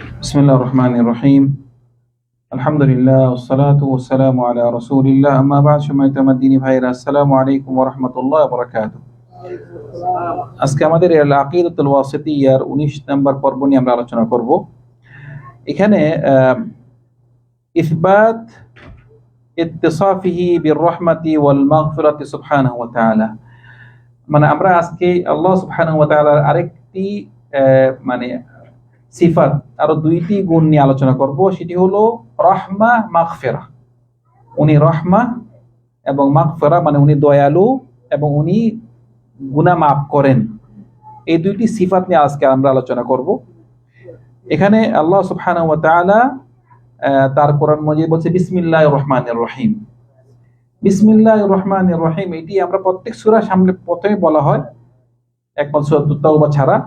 بسم الله الرحمن الرحيم الحمد لله والصلاة والسلام على رسول الله أما بعد সম্মানিত আমার দিনী ভাইরা আসসালামু আলাইকুম ওয়া রাহমাতুল্লাহি ওয়া বারাকাতুহু আজকে আমাদের আল আকিদাতুল ওয়াসিতিয়ার 19 নম্বর পর্ব নিয়ে আমরা আলোচনা করব এখানে আহ, ইসবাত ইত্তিসাফিহি বিররহমাতি ওয়াল মাগফিরাতি সুবহানাহু ওয়া তাআলা মানে আমরা আজকে আল্লাহ সুবহানাহু ওয়া তাআলার আরেকটি আহ, মানে সিফাত, আরও দুইটি গুণ নিয়ে আলোচনা করব। সেটি হলো রহমা, মাগফিরা। উনি রহমা এবং মাগফিরা মানে উনি দয়ালু এবং উনি গুনাহ মাফ করেন। এই দুইটি সিফাত নিয়ে আজকে আমরা আলোচনা করব। এখানে আল্লাহ তাআলা তার কোরআন মজিদ বলছে, বিসমিল্লাহির রহমানির রহিম। বিসমিল্লাহির রহমানির রহিম, এটি আমরা প্রত্যেক সূরা সামনে প্রথমে বলা হয়। একমাত্র সূরা ছাড়া।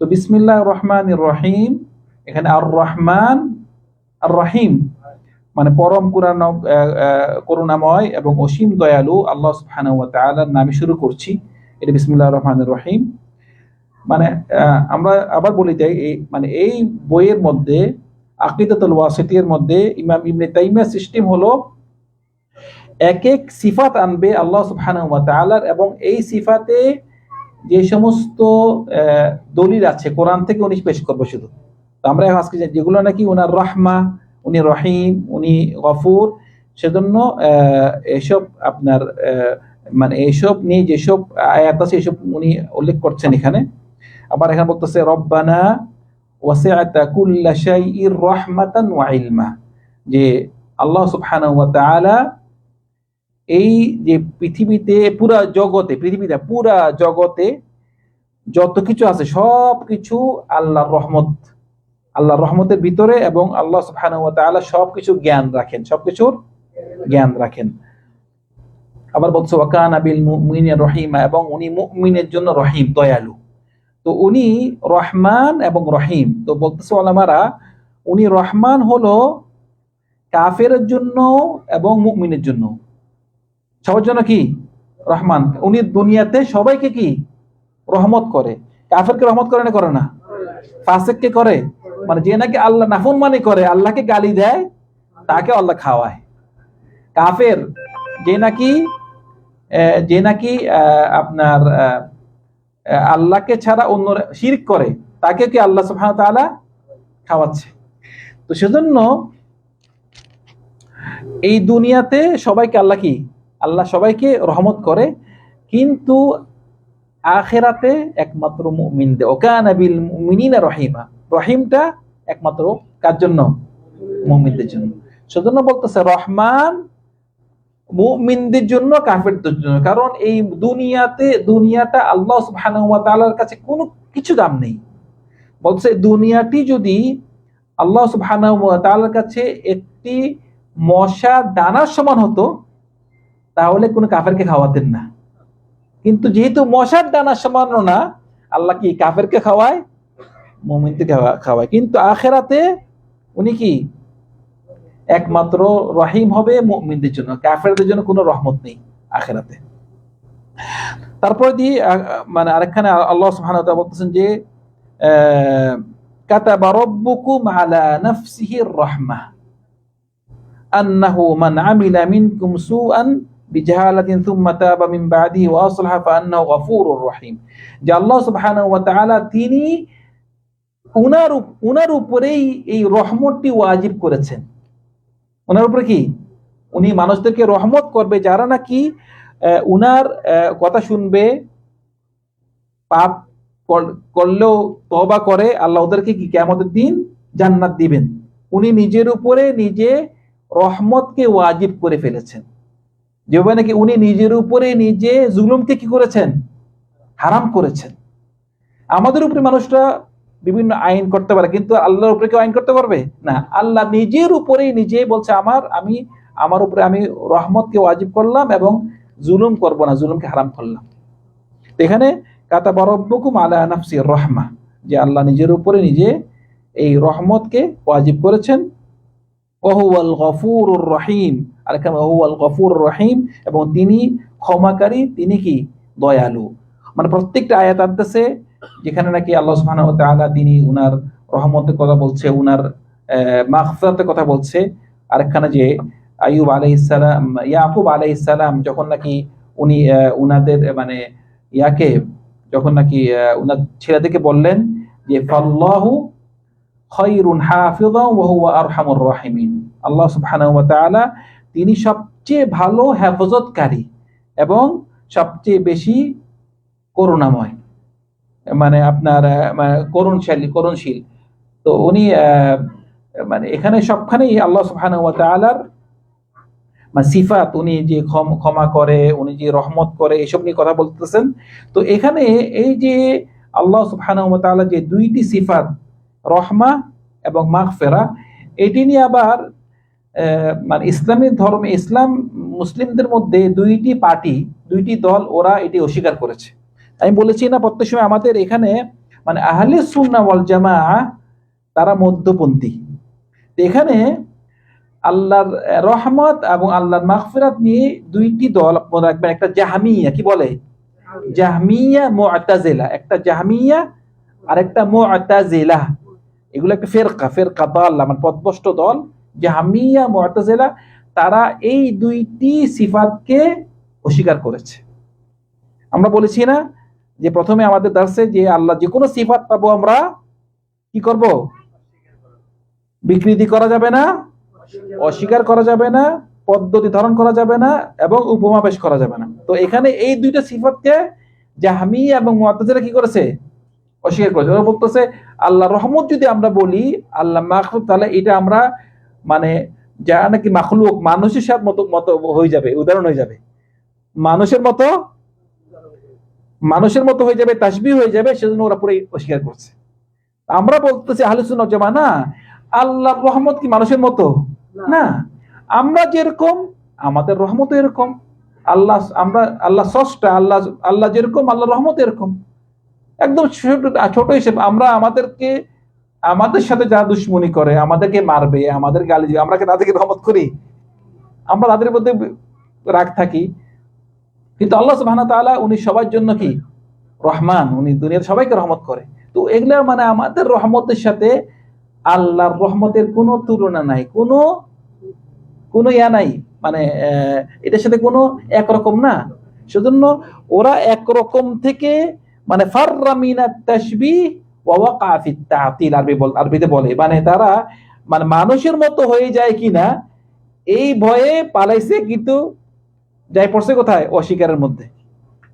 তো বিসমিল্লাহ রহমান রহিম, এখানে আর রহমান আর রহিম মানে পরম কুরান করুণাময় এবং অসীম দয়ালু আল্লাহ ওয়া নামে শুরু করছি। এটা বিসমিল্লাহ রহমান রহিম। মানে আমরা আবার বলি যাই এই মানে এই বইয়ের মধ্যে, আকিদাতুল ওয়াসিতির মধ্যে ইমাম ইবনে তাইমিয়া সিস্টেম হলো এক এক সিফাত আনবে আল্লাহ তাআলার এবং এই সিফাতে যে সমস্ত দলিল আছে, কোরআন থেকে উনি পেশ করব শুধু। আমরা আজকে যেগুলো নাকি উনার রহমা, উনি রহিম, উনি গফুর, সেজন্য এসব আপনার মানে এইসব নিয়ে যেসব আয়াত আছে, এসব উনি উল্লেখ করছেন এখানে। আবার এখানে বলতেছে, রব্বানা ওয়াসিআতা কুল্লা শাইইর যে আল্লাহ সুবহানাহু ওয়া তাআলা এই যে পৃথিবীতে পুরা জগতে পৃথিবীতে পুরা জগতে যত কিছু আছে, সব কিছু আল্লাহর রহমত, আল্লাহর রহমতের ভিতরে এবং আল্লাহ ওয়া তাআলা সবকিছু জ্ঞান রাখেন, সবকিছুর জ্ঞান রাখেন। আবার বলছে ওয়াকানা বিল মুমিনিন রহিমা এবং উনি মুমিনের জন্য রহিম, দয়ালু। তো উনি রহমান এবং রহিম। তো বলতেছে ওলামারা, উনি রহমান হলো কাফেরের জন্য এবং মুমিনের জন্য। সবার জন্য কি? রহমান। উনি দুনিয়াতে সবাইকে কি? রহমত করে। কাফেরকে রহমত করে না করে না? ফাসেককে করে? মানে যে নাকি আল্লাহ নাফুন মানে করে, আল্লাহকে গালি দেয়, তাকে আল্লাহ খাওয়ায়। কাফের যে নাকি যে নাকি আপনার আল্লাহকে ছাড়া অন্য শিরক করে, তাকে কি আল্লাহ সুবহানাহু ওয়া তাআলা খাওয়াচ্ছে? তো সেজন্য এই দুনিয়াতে সবাইকে আল্লাহ কি আল্লাহ সবাইকে রহমত করে, কিন্তু আখেরাতে একমাত্র মুমিনদের ওকানা বিল মুমিনিনা রহিমা। রহিমটা একমাত্র কার জন্য? মুমিনদের জন্য। সেজন্য বলতেছে, রহমান মুমিনদের জন্য, কাফেরদের জন্য। কারণ এই দুনিয়াতে, দুনিয়াটা আল্লাহ তাআলার কাছে কোনো কিছু দাম নেই। বলছে, দুনিয়াটি যদি আল্লাহ তাআলার কাছে একটি মশা দানার সমান হতো তাহলে কোনো কাফেরকে খাওয়াতেন না। কিন্তু যেহেতু মশার দানার সমানও না, আল্লাহ কি কাফেরকে খাওয়ায়? মুমিনকে খাওয়া- খাওয়ায়। কিন্তু আখেরাতে উনি কি? একমাত্র রহিম হবে মুমিনদের জন্য, কাফেরদের জন্য কোনো রহমত নেই আখেরাতে। তারপরে দিয়ে মানে আরেকখানে আল্লাহ তাআলা বলতেছেন যে কাতাবা রাব্বুকুম আলা নাফসিহির রাহমাহ আন্নাহু মান আমিলা মিনকুম সুআন বিজাহালাতিন থুম্মা তাবা মিন বাদিহি ওয়া আসলাহা ফাআন্নাহু গফুরুর রহিম যে আল্লাহ সুবহানাহু ওয়া তাআলা তিনি উনার উনার উপরেই এই রহমতটি ওয়াজিব করেছেন। উপরে কি? উনি মানুষদেরকে রহমত করবে, যারা নাকি উনার কথা শুনবে, পাপ করলেও তবা করে, আল্লাহ ওদেরকে কি কেমতের দিন জান্নাত দিবেন? উনি নিজের উপরে নিজে রহমতকে ওয়াজিব করে ফেলেছেন। যেভাবে নাকি উনি নিজের উপরে নিজে জুলুমকে কি করেছেন? হারাম করেছেন। আমাদের উপরে মানুষরা বিভিন্ন আইন করতে পারে, কিন্তু আল্লাহর উপরে কেউ আইন করতে পারবে? না। আল্লাহ নিজের উপরেই নিজে বলছে, আমার, আমি, আমার উপরে আমি রহমতকে ওয়াজিব করলাম এবং জুলুম করব না, জুলুমকে হারাম করলাম। এখানে কাতা বরব্বকুম আলা নাফসি রহমা, যে আল্লাহ নিজের উপরে নিজে এই রহমতকে ওয়াজিব করেছেন। ওহুয়াল গফুরুর রহিম। আর এখানে ওহুয়াল গফুর রহিম এবং তিনি ক্ষমাকারী, তিনি কি? দয়ালু। মানে প্রত্যেকটা আয়াত আনতেছে যেখানে নাকি আল্লাহ সুবহানাহু ওয়া তাআলা তিনি উনার রহমতের কথা বলছে, উনার মাহফরাতের কথা বলছে। আরেকখানে যে আইয়ুব আলাইহিসসালাম ইয়াকুব আলাইহিসসালাম যখন নাকি উনি উনাদের মানে ইয়াকে যখন নাকি উনার ছেলেদেরকে বললেন যে, ফাল্লাহু আল্লাহ সুবহানাহু তিনি সবচেয়ে ভালো হেফাজতকারী এবং সবচেয়ে বেশি করুণাময় মানে আপনার মানে করুণশালী, করুণশীল। তো উনি মানে এখানে সবখানেই আল্লাহ সুবহানাহু মানে সিফাত, উনি যে ক্ষম- করে, উনি যে রহমত করে, এসব নিয়ে কথা বলতেছেন। তো এখানে এই যে আল্লাহ সুবহানাহু যে দুইটি সিফাত রহমা এবং মাগফিরা। এটি নিয়ে আবার মানে ইসলামী ধর্মে ইসলাম মুসলিমদের মধ্যে দুইটি পার্টি দুইটি দল ওরা এটি অস্বীকার করেছে। আমি বলেছি না প্রত্যেক সময় আমাদের এখানে মানে আহলে সুন্নাহ ওয়াল জামা তারা মধ্যপন্থী। এখানে আল্লাহর রহমত এবং আল্লাহর মাগফিরাত নিয়ে দুইটি দল মনে রাখবেন একটা জাহামিয়া কি বলে? জাহমিয়া। মুআতাজিলা একটা জাহামিয়া আর একটা মুআতাজিলা এগুলো একটা ফেরকা ফেরকা দল মানে পথভ্রষ্ট দল। জাহমিয়া মুআতাজিলা তারা এই দুইটি সিফাতকে অস্বীকার করেছে। আমরা বলেছি না যে প্রথমে আমাদের দার্সে যে আল্লাহ যে কোনো সিফাত পাবো আমরা, কি করব? বিকৃতি করা যাবে না, অস্বীকার করা যাবে না, পদ্ধতি ধারণ করা যাবে না এবং উপমা পেশ করা যাবে না। তো এখানে এই দুইটা সিফাতকে জাহমি এবং মুআতাজিলা কি করেছে? অস্বীকার করেছে। ওরা বলতেছে আল্লাহ রহমত যদি আমরা বলি আল্লাহ মাখলুক তাহলে এটা আমরা মানে যা নাকি মাখলুক মানুষের সাথে মতো মতো হয়ে যাবে উদাহরণ হয়ে যাবে। মানুষের মতো মানুষের মতো হয়ে যাবে তাসবি হয়ে যাবে সেজন্য ওরা পুরো অস্বীকার করছে। আমরা বলতেছি আহলুসুন জামা না আল্লাহ রহমত কি মানুষের মতো? না। আমরা যেরকম আমাদের রহমত এরকম। আল্লাহ আমরা আল্লাহ সষ্টা আল্লাহ আল্লাহ যেরকম আল্লাহ রহমত এরকম। একদম ছোট হিসেবে। আমরা আমাদেরকে, আমাদের সাথে যা দুশ্মনী করে, আমাদেরকে মারবে, আমাদের গালি দিবে, আমরা তাদেরকে রহমত করি? আমরা তাদের মধ্যে রাগ থাকি। কিন্তু আল্লাহ সুবহানাহু ওয়া তাআলা উনি সবার জন্য কি? রহমান। উনি দুনিয়ার সবাইকে রহমত করে। তো এগুলা মানে আমাদের রহমতের সাথে আল্লাহর রহমতের কোনো তুলনা নাই, কোনো কোনো ইয়া নাই। মানে এটার সাথে কোনো একরকম না। সেজন্য ওরা একরকম থেকে মানে আরবিতে বলে। মানে তারা মানে মানুষের মতো হয়ে যায় কিনা, এই ভয়ে পালাইছে কিন্তু যাই পড়ছে কোথায়? অস্বীকারের মধ্যে।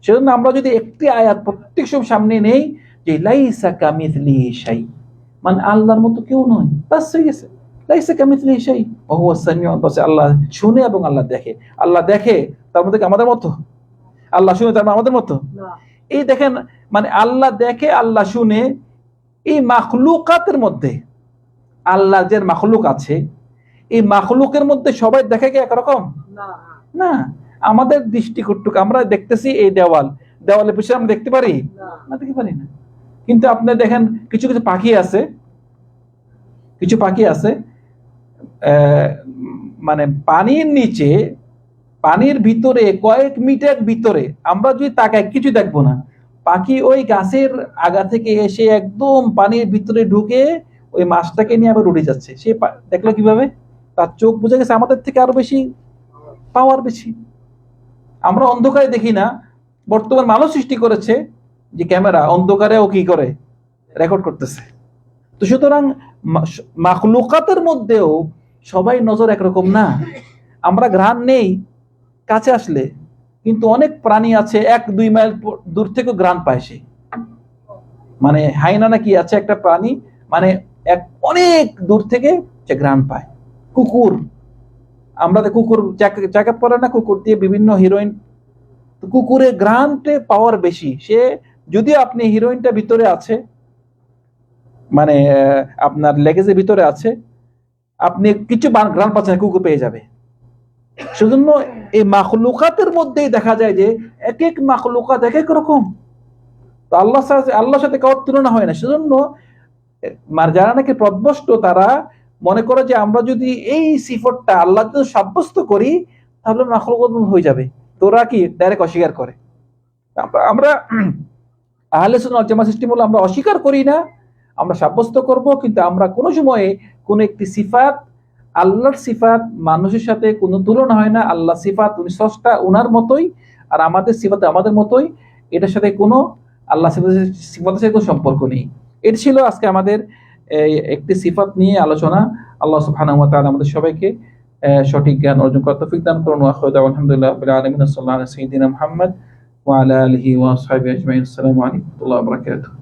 সেজন্য আমরা যদি একটি আয়াত প্রত্যেক সময় সামনে নেই যে, লাইসা কামিথলি মানে আল্লাহর মতো কেউ নয়। বাস হয়ে গেছে। লাইসা কামিথলি আল্লাহ শুনে এবং আল্লাহ দেখে। আল্লাহ দেখে তার মধ্যে আমাদের মতো? আল্লাহ শুনে তার আমাদের মতো? এই দেখেন মানে আল্লাহ দেখে আল্লাহ শুনে এই মাখলুকাতের মধ্যে আল্লাহ যে মাখলুক আছে এই মাখলুকের মধ্যে সবাই দেখে কি একরকম? না। আমাদের দৃষ্টিকটুক আমরা দেখতেছি এই দেওয়াল। দেওয়ালের পিছনে আমরা দেখতে পারি? না। দেখতে পারি না। কিন্তু আপনি দেখেন কিছু কিছু পাখি আছে কিছু পাখি আছে আহ, মানে পানির নিচে পানির ভিতরে কয়েক মিটার ভিতরে, আমরা যদি তাকাই কিছু দেখব না। পাখি ওই গাছের আগা থেকে এসে একদম পানির ভিতরে ঢুকে ওই মাছটাকে নিয়ে আবার উড়ে যাচ্ছে। সে দেখল কীভাবে? তার চোখ বুঝে গেছে, আমাদের থেকে আরও বেশি পাওয়ার বেশি। আমরা অন্ধকারে দেখি না, বর্তমান মানুষ সৃষ্টি করেছে যে ক্যামেরা, অন্ধকারে ও কি করে? রেকর্ড করতেছে। তো সুতরাং মাখলুকাতের মধ্যেও সবাই নজর একরকম না। আমরা ঘ্রাণ নেই। কাছে আসলে কিন্তু অনেক প্রাণী আছে এক, দুই মাইল দূর থেকে ঘ্রাণ পায় সে। মানে হাইনা নাকি আছে একটা প্রাণী মানে এক, অনেক দূর থেকে সে ঘ্রাণ পায়। কুকুর, আমরা তো কুকুর চেক আপ করে না, কুকুর দিয়ে বিভিন্ন হিরোইন কুকুরের গ্রান্টে পাওয়ার বেশি। সে যদি আপনি হিরোইনটা ভিতরে আছে মানে আপনার লেগেজের ভিতরে আছে, আপনি কিছু গ্রাম পাচ্ছেন, কুকুর পেয়ে যাবে। সেজন্য এই মাখলুকাতের মধ্যেই দেখা যায় যে এক এক মাখলুকাত এক এক রকম। তো আল্লাহ আল্লাহর সাথে কারোর তুলনা হয় না। সেজন্য যারা নাকি প্রদ্বষ্ট তারা মনে করে যে আমরা যদি এই সিফতটা আল্লাহ যদি সাব্যস্ত করি, তাহলে মাখলুকাত হয়ে যাবে। তোরা কি ডাইরেক্ট অস্বীকার করে? আমরা- আহলে জামাত সিস্টেম হলো আমরা অস্বীকার করি না, আমরা সাব্যস্ত করব, কিন্তু আমরা কোনো সময়ে কোনো একটি সিফাত আল্লাহর সিফাত মানুষের সাথে কোনো তুলনা হয় না। আল্লাহ সিফাত উনি স্রষ্টা ওনার মতোই, আর আমাদের সিফাত আমাদের মতোই। এটার সাথে কোনো আল্লাহ সিফাতের সাথে কোনো সম্পর্ক নেই। এটি ছিল আজকে আমাদের একটি সিফাত নিয়ে আলোচনা। আল্লাহ সুবহানাহু ওয়া আমাদের সবাইকে সঠিক জ্ঞান অর্জন করার তৌফিক দান করুন। আলহামদুলিল্লাহি আলামিন আসসালামু আলাইকুম